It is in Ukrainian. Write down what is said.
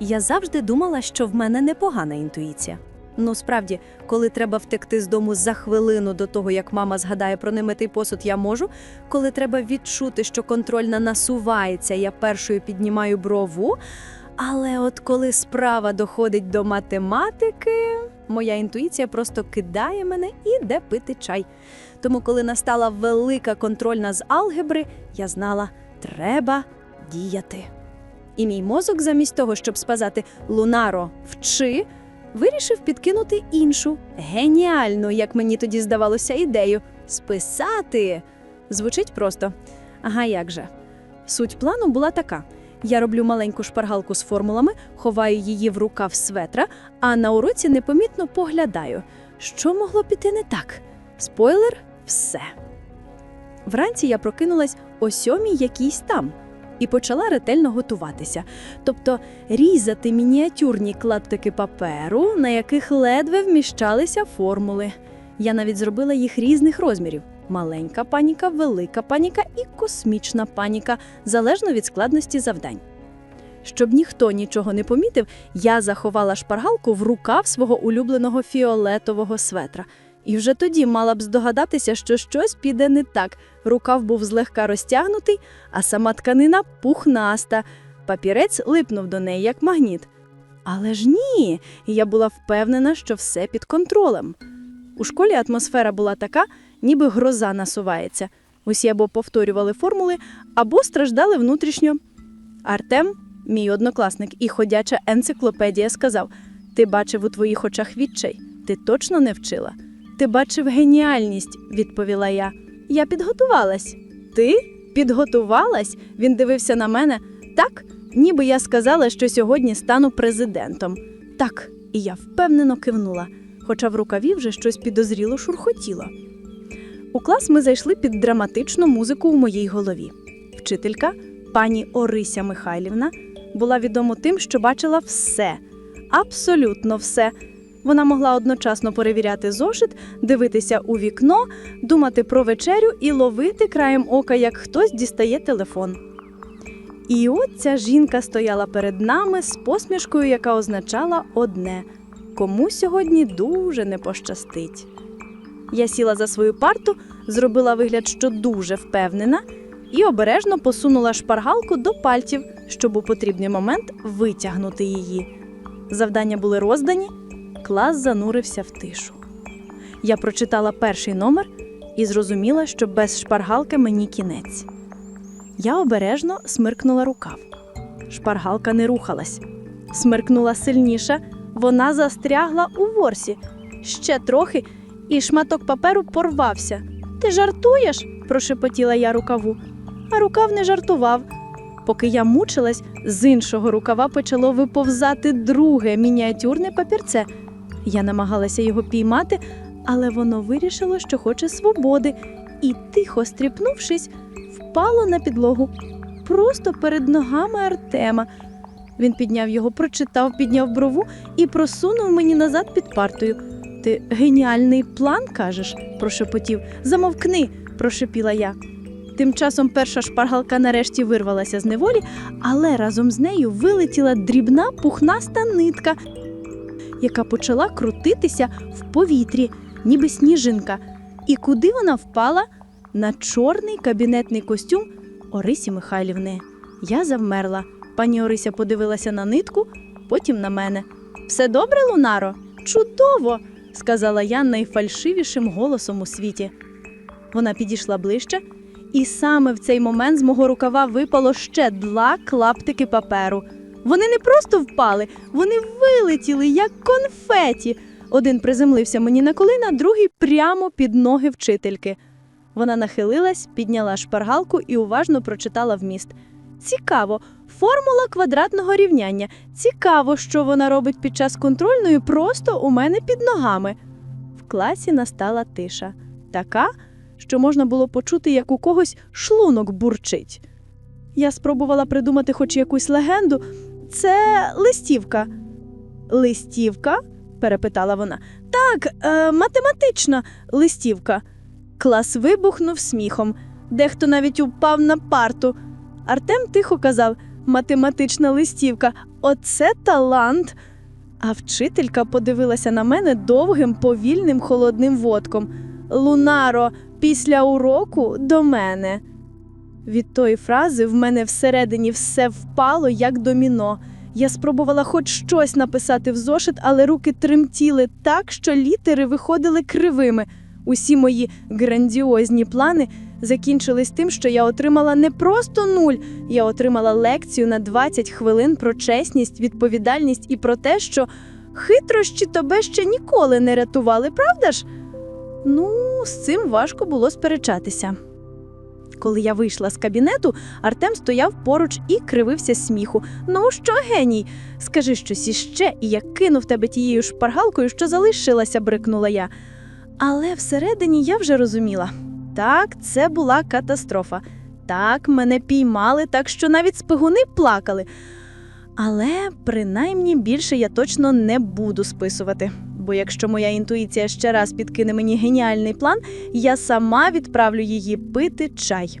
Я завжди думала, що в мене непогана інтуїція. Ну, справді, коли треба втекти з дому за хвилину до того, як мама згадає про немитий посуд, я можу. Коли треба відчути, що контрольна насувається, я першою піднімаю брову. Але от коли справа доходить до математики, моя інтуїція просто кидає мене і йде пити чай. Тому, коли настала велика контрольна з алгебри, я знала, треба діяти. І мій мозок, замість того, щоб сказати Лунаро, вчи, вирішив підкинути іншу, геніальну, як мені тоді здавалося, ідею списати. Звучить просто. Ага, як же. Суть плану була така: я роблю маленьку шпаргалку з формулами, ховаю її в рукав светра, а на уроці непомітно поглядаю, що могло піти не так. Спойлер все. Вранці я прокинулась о сьомій якійсь там і почала ретельно готуватися, тобто різати мініатюрні клаптики паперу, на яких ледве вміщалися формули. Я навіть зробила їх різних розмірів: маленька паніка, велика паніка і космічна паніка, залежно від складності завдань. Щоб ніхто нічого не помітив, я заховала шпаргалку в рукав свого улюбленого фіолетового светра. І вже тоді мала б здогадатися, що щось піде не так. Рукав був злегка розтягнутий, а сама тканина пухнаста. Папірець липнув до неї як магніт. Але ж ні, я була впевнена, що все під контролем. У школі атмосфера була така, ніби гроза насувається. Усі або повторювали формули, або страждали внутрішньо. Артем, мій однокласник і ходяча енциклопедія, сказав: Ти бачив у твоїх очах відчай, ти точно не вчила. Ти бачив геніальність, відповіла я. Я підготувалась. Ти підготувалась? Він дивився на мене так, ніби я сказала, що сьогодні стану президентом. Так, і я впевнено кивнула, хоча в рукаві вже щось підозріло шурхотіло. У клас ми зайшли під драматичну музику у моїй голові. Вчителька, пані Орися Михайлівна, була відома тим, що бачила все, абсолютно все. Вона могла одночасно перевіряти зошит, дивитися у вікно, думати про вечерю і ловити краєм ока, як хтось дістає телефон. І от ця жінка стояла перед нами з посмішкою, яка означала одне кому сьогодні дуже не пощастить. Я сіла за свою парту, зробила вигляд, що дуже впевнена, і обережно посунула шпаргалку до пальців, щоб у потрібний момент витягнути її. Завдання були роздані, клас занурився в тишу. Я прочитала перший номер і зрозуміла, що без шпаргалки мені кінець. Я обережно смиркнула рукав. Шпаргалка не рухалась. Смиркнула сильніше, вона застрягла у ворсі. Ще трохи, і шматок паперу порвався. Ти жартуєш? прошепотіла я рукаву. А рукав не жартував. Поки я мучилась, з іншого рукава почало виповзати друге мініатюрне папірце. Я намагалася його піймати, але воно вирішило, що хоче свободи, і, тихо стріпнувшись, впало на підлогу просто перед ногами Артема. Він підняв його, прочитав, підняв брову і просунув мені назад під партою. Ти геніальний план кажеш? прошепотів. Замовкни, прошепіла я. Тим часом перша шпаргалка нарешті вирвалася з неволі, але разом з нею вилетіла дрібна пухнаста нитка, яка почала крутитися в повітрі, ніби сніжинка. І куди вона впала? На чорний кабінетний костюм Орисі Михайлівни. Я завмерла. Пані Орися подивилася на нитку, потім на мене. Все добре, Лунаро? Чудово! сказала я найфальшивішим голосом у світі. Вона підійшла ближче, і саме в цей момент з мого рукава випало ще два клаптики паперу. Вони не просто впали, вони вилетіли, як конфеті. Один приземлився мені на коліна, другий прямо під ноги вчительки. Вона нахилилась, підняла шпаргалку і уважно прочитала вміст. Цікаво, формула квадратного рівняння. Цікаво, що вона робить під час контрольної просто у мене під ногами. В класі настала тиша, така, що можна було почути, як у когось шлунок бурчить. Я спробувала придумати хоч якусь легенду. Це листівка. Листівка? перепитала вона. Так, е, математична листівка. Клас вибухнув сміхом. Дехто навіть упав на парту. Артем тихо казав математична листівка. оце талант. А вчителька подивилася на мене довгим, повільним холодним водком. Лунаро, після уроку до мене. Від тої фрази в мене всередині все впало, як доміно. Я спробувала хоч щось написати в зошит, але руки тремтіли так, що літери виходили кривими. Усі мої грандіозні плани закінчились тим, що я отримала не просто нуль, я отримала лекцію на 20 хвилин про чесність, відповідальність і про те, що хитрощі тебе ще ніколи не рятували, правда ж? Ну, з цим важко було сперечатися. Коли я вийшла з кабінету, Артем стояв поруч і кривився сміху. Ну що, геній? Скажи щось іще, і я кинув тебе тією шпаргалкою, що залишилася, брикнула я. Але всередині я вже розуміла. Так, це була катастрофа. Так, мене піймали, так що навіть спигуни плакали. Але принаймні більше я точно не буду списувати. Бо якщо моя інтуїція ще раз підкине мені геніальний план, я сама відправлю її пити чай.